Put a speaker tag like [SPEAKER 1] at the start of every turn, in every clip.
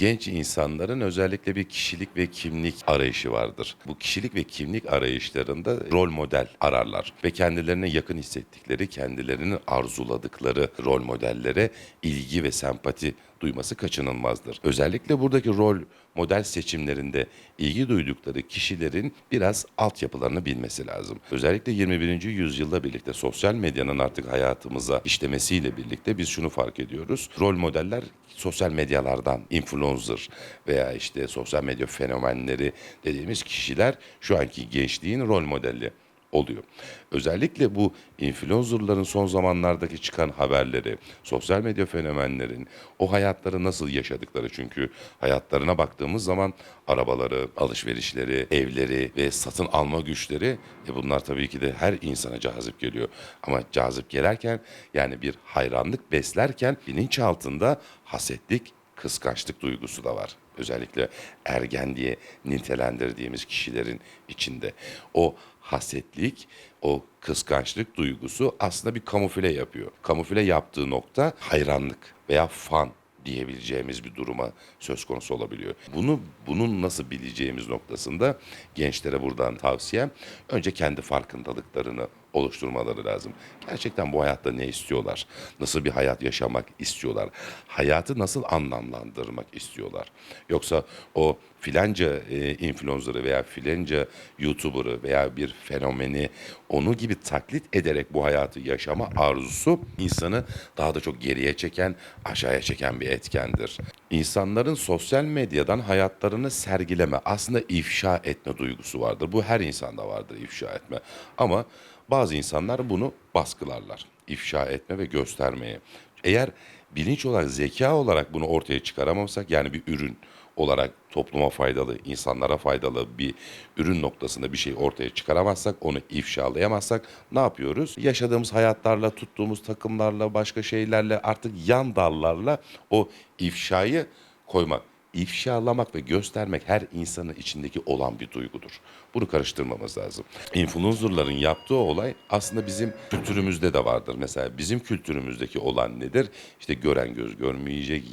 [SPEAKER 1] Genç insanların özellikle bir kişilik ve kimlik arayışı vardır. Bu kişilik ve kimlik arayışlarında rol model ararlar ve kendilerine yakın hissettikleri, kendilerinin arzuladıkları rol modellere ilgi ve sempati duyması kaçınılmazdır. Özellikle buradaki rol model seçimlerinde ilgi duydukları kişilerin biraz altyapılarını bilmesi lazım. Özellikle 21. yüzyılda birlikte sosyal medyanın artık hayatımıza işlemesiyle birlikte biz şunu fark ediyoruz. Rol modeller sosyal medyalardan influencer veya işte sosyal medya fenomenleri dediğimiz kişiler şu anki gençliğin rol modeli oluyor. Özellikle bu influencerların son zamanlardaki çıkan haberleri, sosyal medya fenomenlerin o hayatları nasıl yaşadıkları çünkü hayatlarına baktığımız zaman arabaları, alışverişleri, evleri ve satın alma güçleri e bunlar tabii ki de her insana cazip geliyor. Ama cazip gelerken yani bir hayranlık beslerken bilinçaltında hasetlik, kıskançlık duygusu da var. Özellikle ergen diye nitelendirdiğimiz kişilerin içinde. O hasetlik, o kıskançlık duygusu aslında bir kamufle yapıyor. Kamufle yaptığı nokta hayranlık veya fan diyebileceğimiz bir duruma söz konusu olabiliyor. Bunu bunun nasıl bileceğimiz noktasında gençlere buradan tavsiyem önce kendi farkındalıklarını oluşturmaları lazım. Gerçekten bu hayatta ne istiyorlar? Nasıl bir hayat yaşamak istiyorlar? Hayatı nasıl anlamlandırmak istiyorlar? Yoksa o filanca e, influencer'ı veya filanca YouTuber'ı veya bir fenomeni onu gibi taklit ederek bu hayatı yaşama arzusu insanı daha da çok geriye çeken, aşağıya çeken bir etkendir. İnsanların sosyal medyadan hayatlarını sergileme, aslında ifşa etme duygusu vardır. Bu her insanda vardır ifşa etme. Ama bazı insanlar bunu baskılarlar. İfşa etme ve göstermeye. Eğer bilinç olarak, zeka olarak bunu ortaya çıkaramazsak yani bir ürün olarak topluma faydalı, insanlara faydalı bir ürün noktasında bir şey ortaya çıkaramazsak, onu ifşalayamazsak ne yapıyoruz? Yaşadığımız hayatlarla, tuttuğumuz takımlarla, başka şeylerle artık yan dallarla o ifşayı koymak. İfşalamak ve göstermek her insanın içindeki olan bir duygudur. Bunu karıştırmamız lazım. Influencerların yaptığı olay aslında bizim kültürümüzde de vardır. Mesela bizim kültürümüzdeki olan nedir? İşte gören göz görmeyecek,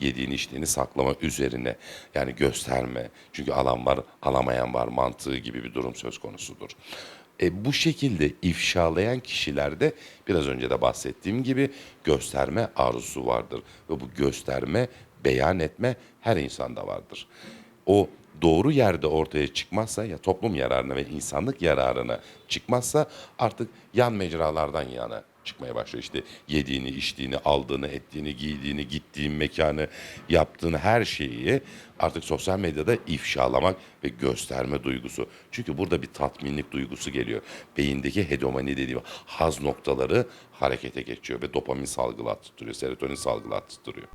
[SPEAKER 1] yediğini içtiğini saklama üzerine. Yani gösterme. Çünkü alan var, alamayan var mantığı gibi bir durum söz konusudur. E, bu şekilde ifşalayan kişilerde biraz önce de bahsettiğim gibi gösterme arzusu vardır. Ve bu gösterme, beyan etme her insanda vardır. O doğru yerde ortaya çıkmazsa ya toplum yararına ve insanlık yararına çıkmazsa artık yan mecralardan yana çıkmaya başlıyor. İşte yediğini, içtiğini, aldığını, ettiğini, giydiğini, gittiğin mekanı, yaptığın her şeyi artık sosyal medyada ifşalamak ve gösterme duygusu. Çünkü burada bir tatminlik duygusu geliyor. Beyindeki hedonini dediğim haz noktaları harekete geçiyor ve dopamin salgılattırıyor, serotonin salgılattırıyor.